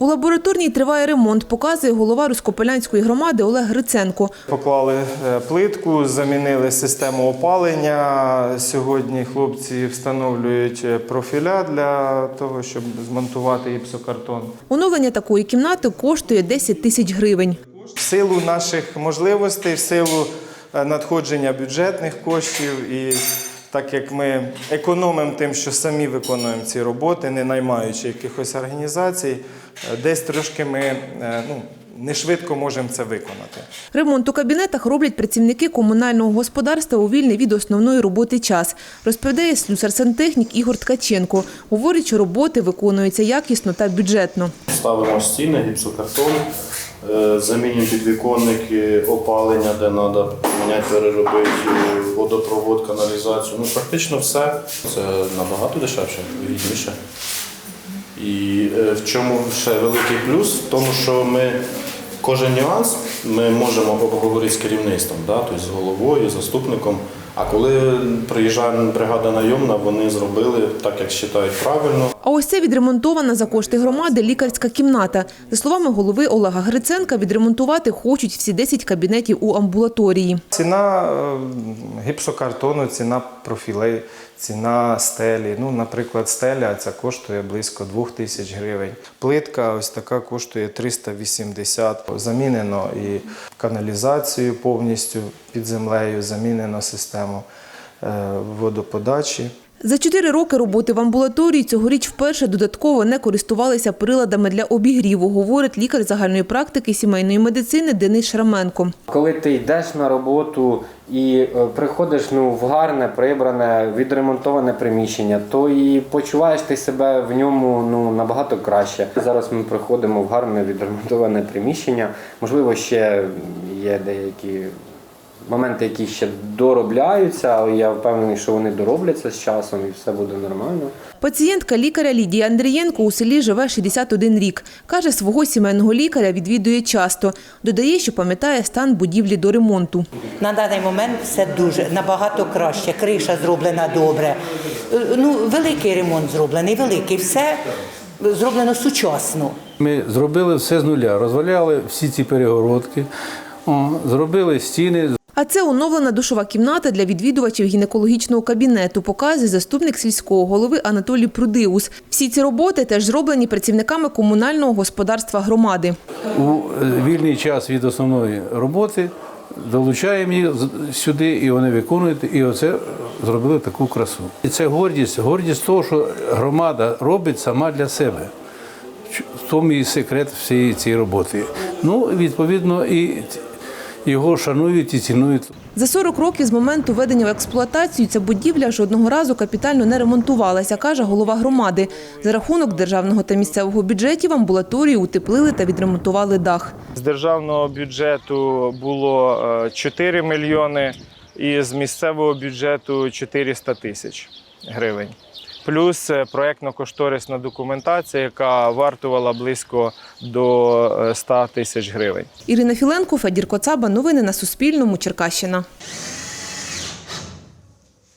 У лабораторній триває ремонт, показує голова Руськополянської громади Олег Гриценко. Поклали е, плитку, замінили систему опалення. Сьогодні хлопці встановлюють е, профіля для того, щоб змонтувати гіпсокартон. Оновлення такої кімнати коштує 10 тисяч гривень. В силу наших можливостей, в силу е, надходження бюджетних коштів і так як ми економимо тим, що самі виконуємо ці роботи, не наймаючи якихось організацій, е, десь трошки ми е, ну, не швидко можемо це виконати. Ремонт у кабінетах роблять працівники комунального господарства у вільний від основної роботи час, розповідає слюсар-сантехнік Ігор Ткаченко. Говорить, що роботи виконуються якісно та бюджетно. Ставимо стіни, гіпсокартон, замінюємо підвіконники, опалення, де треба міняти, переробити, водопровод, каналізацію. Ну, практично все. Це набагато дешевше, вигідніше. І е, в чому ще великий плюс? В тому, що ми кожен нюанс ми можемо обговорити з керівництвом, да? тобто з головою, заступником. А коли приїжджає бригада найомна, вони зробили так, як вважають правильно. А ось це відремонтована за кошти громади лікарська кімната. За словами голови Олега Гриценка, відремонтувати хочуть всі 10 кабінетів у амбулаторії. Ціна е, гіпсокартону, ціна профілей, ціна стелі. Ну, наприклад, стеля ця коштує близько 2 тисяч гривень. Плитка ось така коштує 380. Замінено і каналізацію повністю під землею, замінено систему е, водоподачі. За чотири роки роботи в амбулаторії цьогоріч вперше додатково не користувалися приладами для обігріву, говорить лікар загальної практики сімейної медицини Денис Шраменко. Коли ти йдеш на роботу і е, приходиш ну, в гарне, прибране, відремонтоване приміщення, то і почуваєш ти себе в ньому ну, набагато краще. Зараз ми приходимо в гарне відремонтоване приміщення. Можливо, ще є деякі моменти, які ще доробляються, але я впевнений, що вони доробляться з часом і все буде нормально. Пацієнтка лікаря Лідія Андрієнко у селі живе 61 рік. Каже, свого сімейного лікаря відвідує часто. Додає, що пам'ятає стан будівлі до ремонту. На даний момент все дуже набагато краще. Криша зроблена добре. Е, Ну, великий ремонт зроблений, великий. Все зроблено сучасно. Ми зробили все з нуля, розваляли всі ці перегородки, зробили стіни, А це оновлена душова кімната для відвідувачів гінекологічного кабінету, показує заступник сільського голови Анатолій Прудиус. Всі ці роботи теж зроблені працівниками комунального господарства громади. у е, вільний час від основної роботи долучаємо їх сюди, і вони виконують, і оце зробили таку красу. І це гордість, гордість того, що громада робить сама для себе. В тому і секрет всієї цієї роботи. Ну, відповідно, і його шанують і цінують. За 40 років з моменту введення в експлуатацію ця будівля жодного разу капітально не ремонтувалася, каже голова громади. За рахунок державного та місцевого бюджетів амбулаторію утеплили та відремонтували дах. З державного бюджету було е, 4 мільйони і з місцевого бюджету 400 тисяч гривень. Плюс е, проєктно-кошторисна документація, яка вартувала близько до е, 100 тисяч гривень. Ірина Філенко, Федір Коцаба. Новини на Суспільному. Черкащина.